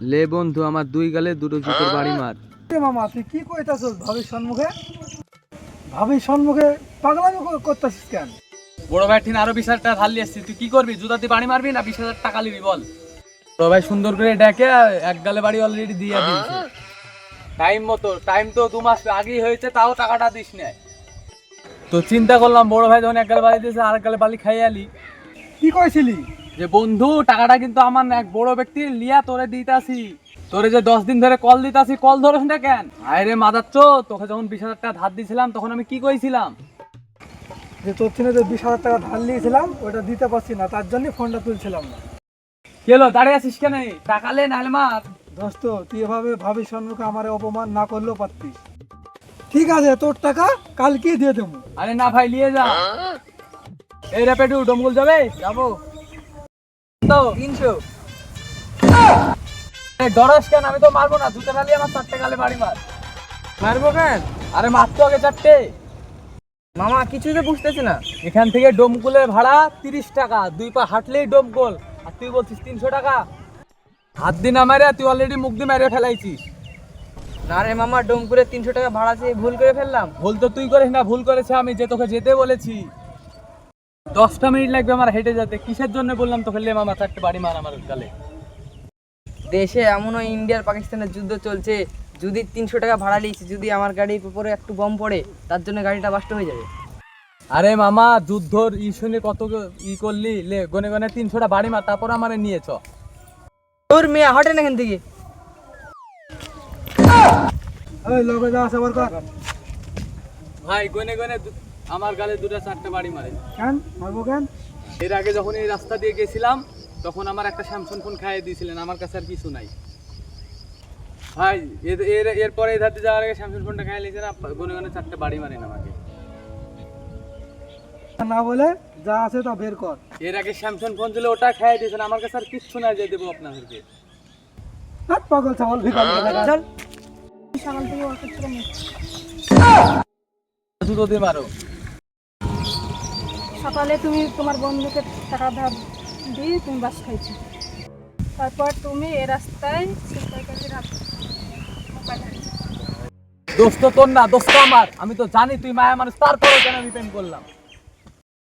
লে বন্ধু আমার দুই গালে দুটো জুতোর বাড়ি মার। মামা তুই কি কইতাছস ভাবির সম্মুখে? ভাবির সম্মুখে পাগলামি কর- করতাছিস কেন? বড় ভাই ঠিক আরও বিশ হাজার টাকা ধার আসছি। তুই কি করবি? জুতাতে বাড়ি মারবি না বিশ হাজার টাকা নিবি বল। বড় ভাই সুন্দর করে ডেকে এক গালে বাড়ি অলরেডি দিয়ে দিয়েছে। টাইম মতো টাইম তো দু মাস আগেই হয়েছে তাও টাকাটা দিস না তো চিন্তা করলাম বড় ভাই যখন এক গালে বাড়ি দিয়েছে আর এক গালে বাড়ি খাইয়ে আলি। কি কইছিলি? যে বন্ধু টাকাটা কিন্তু আমার এক বড় ব্যক্তি লিয়া তোরে দিতাছি। তোরে যে দশ দিন ধরে কল দিতাছি কল ধরস না কেন? আয় আরে মাদাচ্ছ তোকে যখন বিশ হাজার টাকা ধার দিছিলাম তখন আমি কি কইছিলাম? যে তোর থেকে যে বিশ হাজার টাকা ধার নিয়েছিলাম ওটা দিতে পারছি না তার জন্য ফোনটা তুলছিলাম না। কেলো দাঁড়িয়ে আছিস কেন? টাকা লে নাহলে মার। দোস্ত তুই এভাবে ভাবির সম্মুখে আমার অপমান না করলেও পারতিস। ঠিক আছে তোর টাকা কালকেই দিয়ে দেবো। আরে না ভাই নিয়ে যা। এই র্যাপেটু ডমগুল যাবে? যাব। তো তিনশো। ডরাস কেন? আমি তো মারবো না দুটো নালি আমার চারটে গালে বাড়ি মার। মারবো কেন? আরে মারতো আগে চারটে। মামা কিছুই তো বুঝতেছি না। এখান থেকে ডোমকুলের ভাড়া তিরিশ টাকা দুই পা হাঁটলেই ডোমকল আর তুই বলছিস তিনশো টাকা? হাত দিন আমারে তুই অলরেডি মুখ দিয়ে মেরে ফেলাইছিস। না রে মামা ডোমপুরে তিনশো টাকা ভাড়া চেয়ে ভুল করে ফেললাম। ভুল তো তুই করিস না ভুল করেছে আমি যে তোকে যেতে বলেছি। দশটা মিনিট লাগবে আমার হেঁটে যেতে। কিসের জন্য বললাম তোকে? লে মামা চারটে বাড়ি মার আমার গালে। দেশে এমনও ইন্ডিয়ার পাকিস্তানের যুদ্ধ চলছে। যদি তিনশো টাকা ভাড়া নিয়েছি যদি আমার গাড়ির উপরে একটু বম পড়ে তার জন্য গাড়িটা বাস্ট হয়ে যাবে। আরে মামা যুদ্ধর ই শুনে কত ই করলি? লে গনে গনে তিনশোটা বাড়ি মার তারপর আমারে নিয়েছ তোর মেয়ে হটে না এখান থেকে? ভাই গনে গনে আমার গালে দুটা চারটে বাড়ি মারে। কেন? মারবো কেন? এর আগে যখন এই রাস্তা দিয়ে গেছিলাম তখন আমার একটা স্যামসং ফোন খাইয়ে দিয়েছিলেন আমার কাছে আর কিছু নাই। ভাই এর এর এরপরে এই ধারতে যাওয়ার আগে স্যামসং ফোনটা খাইয়ে নিয়েছে না গনে গনে চারটে বাড়ি মারেন আমাকে। না বলে যা আছে তা বের কর। এর আগে স্যামসং ফোন ছিল ওটা খাইয়ে দিয়েছেন আমার কাছে আর কিচ্ছু নাই যে দেবো আপনাদেরকে। হাত পাগল ছাগল ভিকাল চল জুতো দিয়ে মারো। সকালে তুমি তোমার বন্ধুকে টাকা ধার দিয়ে তুমি বাস খাইছো। তারপর তুমি এ রাস্তায় দোস্ত তোর না দোস্ত আমার। আমি তো জানি তুই মায়া মানুষ তারপরে কেন আমি প্রেম করলাম?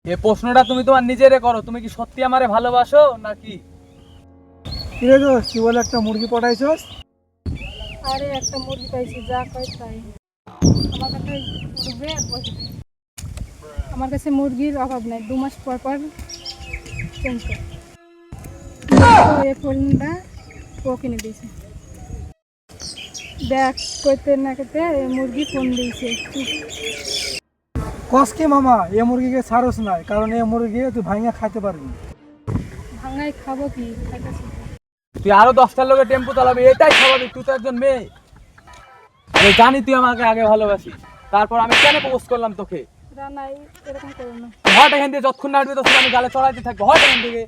এ প্রশ্নটা তুমি তোমার নিজেরে করো তুমি কি সত্যি আমারে ভালোবাসো নাকি? কিরে দোষ তুই বলে একটা মুরগি পটাইছস আরে একটা মুরগি পাইছি যা কয় তাই। আমার কাছে উঠবে আর বসবে আমার কাছে মুরগির অভাব নাই দু মাস পর পর চেঞ্জ করে ফোনটা ও কিনে দিয়েছে। দেখ করতে না করতে মুরগি ফোন দিয়েছে তুই কস কি মামা এ মুরগিকে ছাড়স নাই কারণ এ মুরগি তুই ভাঙা খাইতে পারবি। ভাঙায় খাব কি? খাইতেছি। তুই আরও দশটার লোকের টেম্পু চালাবি এটাই স্বাভাবিক তুই তো একজন মেয়ে। জানি তুই আমাকে আগে ভালোবাসিস তারপর আমি কেন প্রপোজ করলাম তোকে? রানাই এরকম করো না। হট এখান থেকে যতক্ষণ না উঠবি ততক্ষণ আমি গালে চড়াইতে থাকব। হট এখান থেকে।